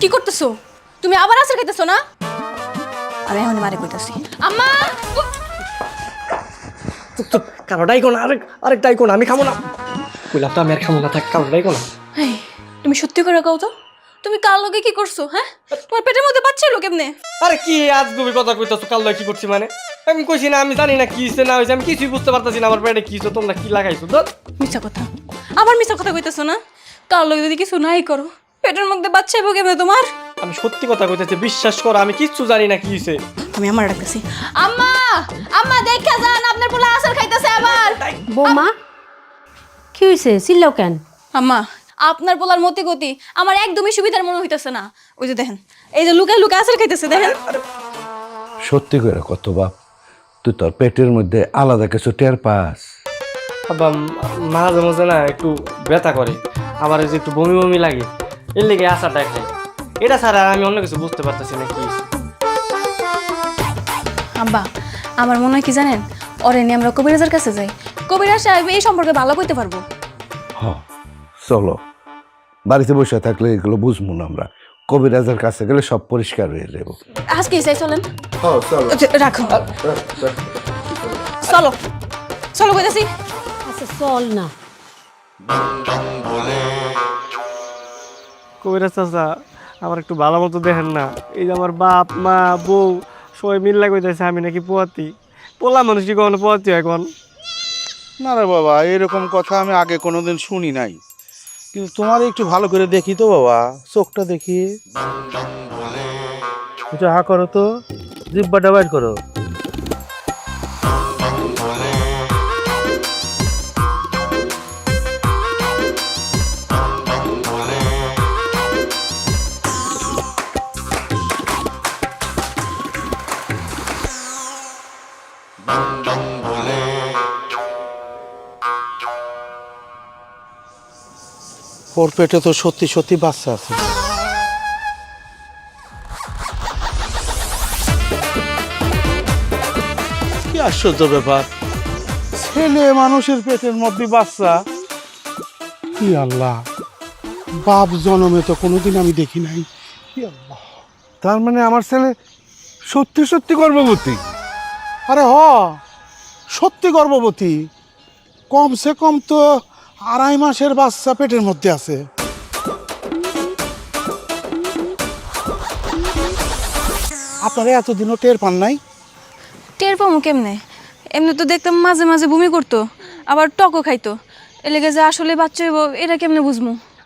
কি করতেছো? তুমি আবার আসার খাইতেছো না? আমি এখন মারে কইতাছি। আম্মা! কারও ডাইকো না আরেক আরেক ডাইকো না আমি খাব না। কইলাম তো আমি আর খাব না থাক কারও ডাইকো না তুমি সত্যি করে কও তো। তুমি কার লগে কি করছ হ্যাঁ? তোমার পেটের মধ্যে বাচ্চা এলো কেমনে? আরে কি আজ গবি কথা কইতাছো? কাল লয় কি করছি মানে? আমি কইছি না আমি জানি না কি হইছে না হইছে আমি কিছুই বুঝতে পারতাছি না আমার পেটে কি হইছে তোমরা কি লাগাইছো? ধর। মিছা কথা। আবার মিছা কথা কইতেছো না? কার লগে যদি কিছু নাই করো পেটের মধ্যে বাচ্চা এবো কেমনে তোমার? আমি সত্যি কথা কইতেছি বিশ্বাস করো আমি কিচ্ছু জানি না কি হইছে। আমি আমার ডাকতেছি। আম্মা! আম্মা দেখা যান আপনার পোলা আসার খাইতেছে আবার। বৌমা কি হয়েছে চিল্লাও কেন? আম্মা আপনার পোলার মতি গতি আমার একদমই সুবিধার মনে হইতেছে না। ওই যে দেখেন এই যে লুকায় লুকায় আসার খাইতেছে দেখেন। সত্যি করে কত বাপ তুই তোর পেটের মধ্যে আলাদা কিছু টের পাস। আব্বা মাঝে মাঝে না একটু ব্যথা করে আবার এই যে একটু বমি বমি লাগে। এর লেগে আশাটা খাই এটা ছাড়া আমি অন্য কিছু বুঝতে পারতেছি না কি আব্বা আমার মনে হয় কি জানেন? ওরে নিয়ে আমরা কবিরাজের কাছে যাই। কবিরাজ সাহেব এই সম্পর্কে ভালো করতে পারব। হ চলো। বাড়িতে বসে থাকলে এগুলো বুঝব না আমরা। কবিরাজের কাছে গেলে সব পরিষ্কার হয়ে যাব। আজকে চাই চলেন। চলো। আচ্ছা, রাখো। চলো। চলো কইতাছি। আচ্ছা চল না। কবিরাজ চাচা আমার একটু ভালো মতো দেখেন না। এই যে আমার বাপ মা বউ সবাই মিল্লা কইতেছে আমি নাকি পোয়াতি। পোলা মানুষ কি কখনো পোয়াতি হয় এখন? না রে বাবা এরকম কথা আমি আগে কোনোদিন শুনি নাই। কিন্তু তোমার একটু ভালো করে দেখি তো বাবা চোখটা দেখি। হা করো তো জিব্বাটা বাইর করো। ওর পেটে তো সত্যি সত্যি বাচ্চা আছে। কি আশ্চর্য ব্যাপার। ছেলে মানুষের পেটের মধ্যে বাচ্চা। কি আল্লাহ। বাপ জনমে তো কোনোদিন আমি দেখি নাই। কি আল্লাহ। তার মানে আমার ছেলে সত্যি সত্যি গর্ভবতী? আরে হ, সত্যি গর্ভবতী। কমসে কম তো আড়াই মাসের বাচ্চা পেটের মধ্যে আছে। আপনারা এতদিনও টের পান নাই? টের পামু কেমনে? এমনি তো দেখতাম মাঝে মাঝে বমি করতো, আবার টকও খাইতো। এলেগে যে আসলে বাচ্চা হইব, এটা কেমনে বুঝমু?